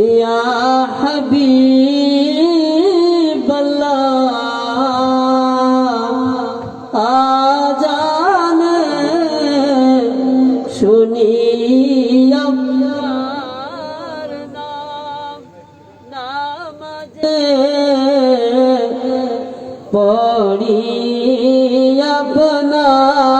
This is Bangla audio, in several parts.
ইয়া হাবিবাল্লাহ আজান শুনি আপনার নাম নামাজে পড়ি আপনার।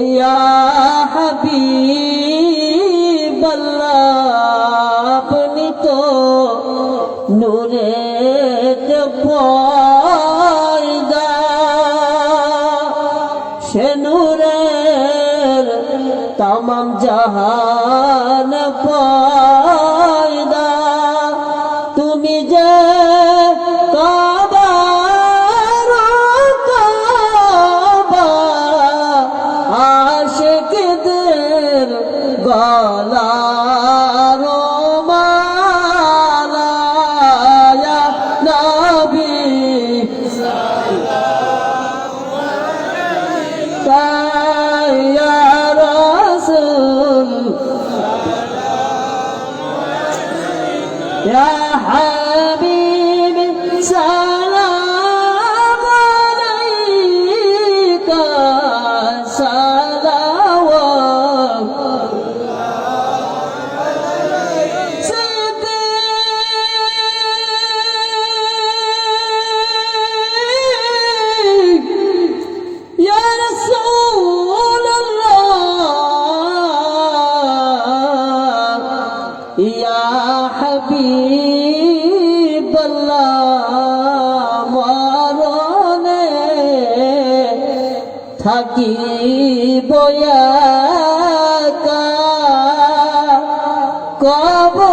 ইয়া হাবিব আপনি তো নূরে পয়দা। সে নূরের তাম জাহান পয় ইয়া হাবিবাল্লাহ মরণে থাকি বয়া কব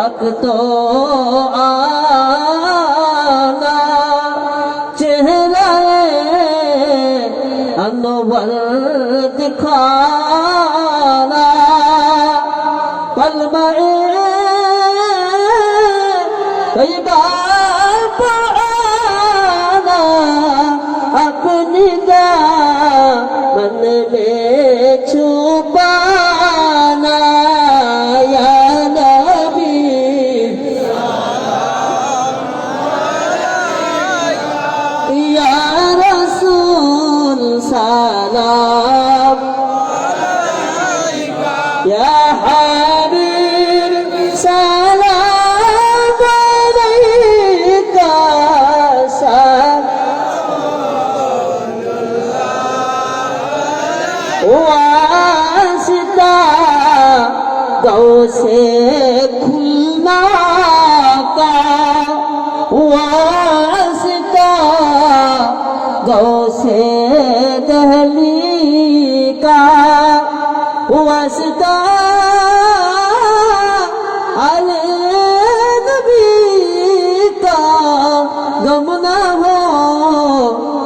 وقت آنا چہرہ انور دکھا يا حي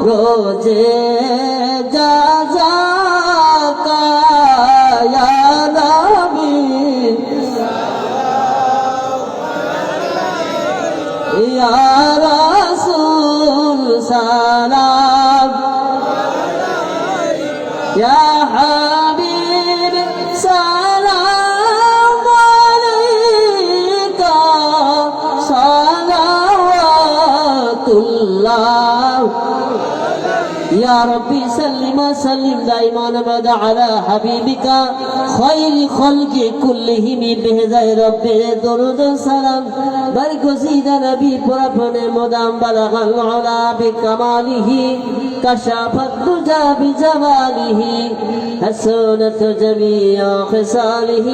রোজে যা যা ربي سلم سلم دائما ابدا على حبيبك خير خلق كلهم بهذا ربي درود سلام برگزید نبی پرپن مدام بلغ العلا بکماله کشاف الدجا بجماله حسنت جميع خصاله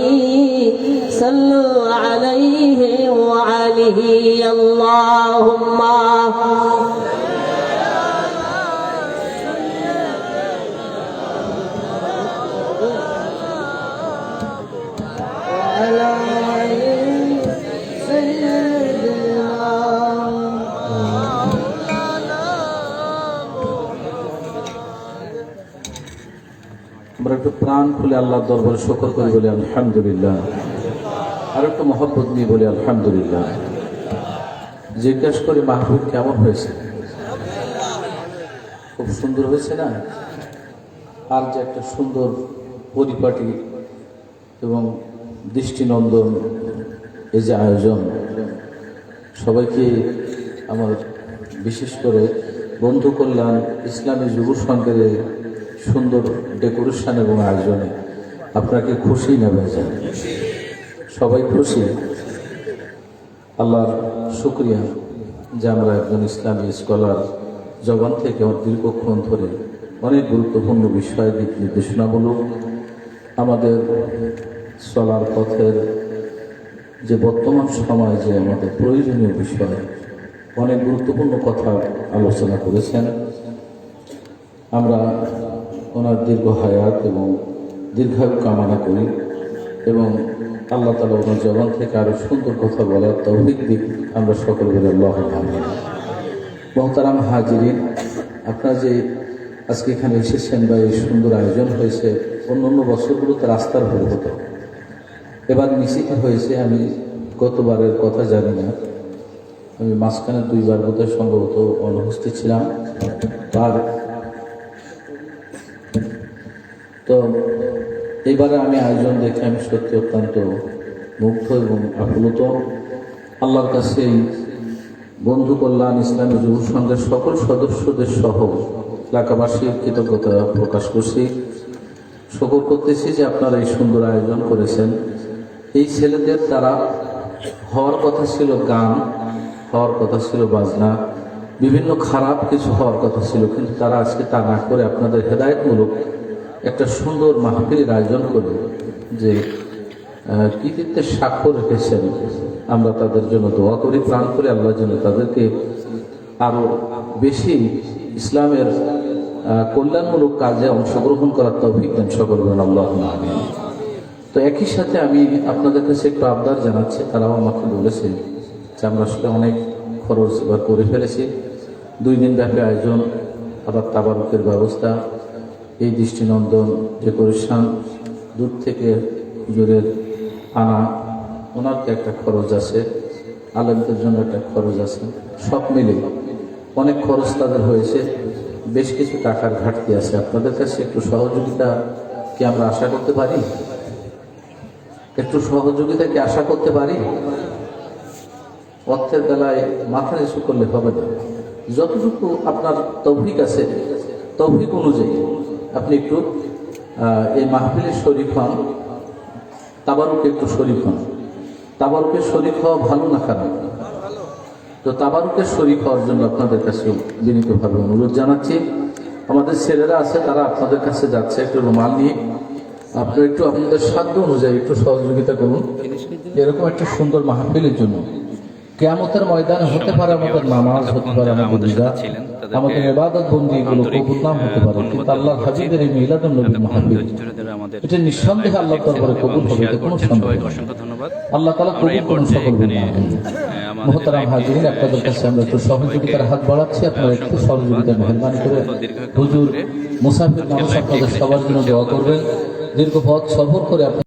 صلوا عليه وعليه اللهم খুলে আল্লাহর দরবারে শকর করি, বলি আলহামদুলিল্লাহ। আর একটা মহব্বত নিয়ে বলি আলহামদুলিল্লাহ। জিজ্ঞেস করি, মাহবুব, কেমন হয়েছে? খুব সুন্দর হয়েছে না? আর যে একটা সুন্দর পরিপাটি এবং দৃষ্টিনন্দন এই যে আয়োজন, সবাইকে আমার বিশেষ করে বন্ধু কল্যাণ, ইসলামী যুব সংঘের সুন্দর ডেকোরেশন এবং আয়োজনে আপনাকে খুশি না ভেজা সবাই খুশি? আল্লাহর শুক্রিয়া যে আমরা একজন ইসলামী স্কলার জবান থেকে দীর্ঘক্ষণ ধরে অনেক গুরুত্বপূর্ণ বিষয় দিক নির্দেশনামূলক। আমাদের চলার পথের যে বর্তমান সময় যে আমাদের প্রয়োজনীয় বিষয়, অনেক গুরুত্বপূর্ণ কথা আলোচনা করেছেন। আমরা ওনার দীর্ঘ হায়াত এবং দীর্ঘায়ু কামনা করি এবং আল্লাহ তালা ওনার জবান থেকে আরও সুন্দর কথা বলার তৌফিক দিক। আমরা সকল বলে আল্লাহ। মহতারাম হাজিরিন, আপনারা যে আজকে এখানে এসেছেন বা এই সুন্দর আয়োজন হয়েছে, অন্য অন্য বছরগুলোতে রাস্তার ভুল হতো। এবার নিশ্চিত হয়েছে, আমি গতবারের কথা জানি না। আমি মাঝখানে দুইবার বোধহয় সম্ভবত অনুপস্থিত ছিলাম। তার তো এবারে আমি আয়োজন দেখে আমি সত্যি অত্যন্ত মুগ্ধ এবং আপ্লুত। আল্লাহর কাছে বন্ধু কল্যাণ, ইসলামী যুব সংঘের সকল সদস্যদের সহ এলাকাবাসীর কৃতজ্ঞতা প্রকাশ করছি। শকর করতেছি যে আপনারা এই সুন্দর আয়োজন করেছেন। এই ছেলেদের দ্বারা হওয়ার কথা ছিল গান, হওয়ার কথা ছিল বাজনা, বিভিন্ন খারাপ কিছু হওয়ার কথা ছিল, কিন্তু তারা আজকে তা না করে আপনাদের হেদায়তমূলক একটা সুন্দর মাহফিলের আয়োজন করে যে কৃতিত্বের স্বাক্ষর রেখেছেন। আমরা তাদের জন্য দোয়া করি, প্রাণ করে, আল্লাহ যেন তাদেরকে আরও বেশি ইসলামের কল্যাণমূলক কাজে অংশগ্রহণ করার তৌফিক দেন সকল বলেন আল্লাহ তো একই সাথে আমি আপনাদের কাছে একটু আবদার জানাচ্ছি, তারাও আমাকে বলেছে যে আমরা আসলে অনেক খরচ করে ফেলেছি। দুই দিন ব্যাপী আয়োজন, আবার তাবারুকের ব্যবস্থা এই দৃষ্টিনন্দন যে ডেকোরেশন দূর থেকে হুজুরের আনা ওনার তো একটা খরচ আছে, আলেমদের জন্য একটা খরচ আছে, সব মিলে অনেক খরচ তাদের হয়েছে, বেশ কিছু টাকার ঘাটতি আছে। আপনাদের কাছে একটু সহযোগিতা কি আমরা আশা করতে পারি? একটু সহযোগিতা কি আশা করতে পারি? অর্থের বেলায় মাথা নিচু করলে হবে না। যতটুকু আপনার তৌফিক আছে, তৌফিক অনুযায়ী আপনি একটু এই মাহফিলের শরীফ হন তাবারুকে একটু শরীফ হন। তাবারুকের শরীফ হওয়া ভালো না খারাপ? তো তাবারুকের শরীফ হওয়ার জন্য আপনাদের কাছে বিনীতভাবে অনুরোধ জানাচ্ছি। আমাদের ছেলেরা আছে তারা আপনাদের কাছে যাচ্ছে একটু রুমাল নিয়ে। আপনারা একটু আপনাদের সাধ্য অনুযায়ী একটু সহযোগিতা করুন। এরকম একটা সুন্দর মাহফিলের জন্য। কেয়ামতের ময়দানে হতে পারে আমাদের নামাজ হতে পারে আমাদের রোজা আমাদের ইবাদত বন্দি এগুলো কবুল নাম হতে পারে কিন্তু আল্লাহ হাবিবের এই মিলাদুন নবী মাহফিল আমাদের এটা নিঃসন্দেহে আল্লাহর দরবারে কবুল হবে এতে কোনো সন্দেহ নেই। অসংখ্য ধন্যবাদ। আল্লাহ তালা কবুল করুন সকল মোহতারাম হাজিরিন আপনাদের কাছে আমরা একটু সহযোগিতার হাত বাড়াচ্ছি আপনারা একটু সহযোগিতা মেহরবানি করে হুজুর মুসাফির মানুষ আপনাদের সবার জন্য দোয়া করবেন। দীর্ঘ পথ সফর করে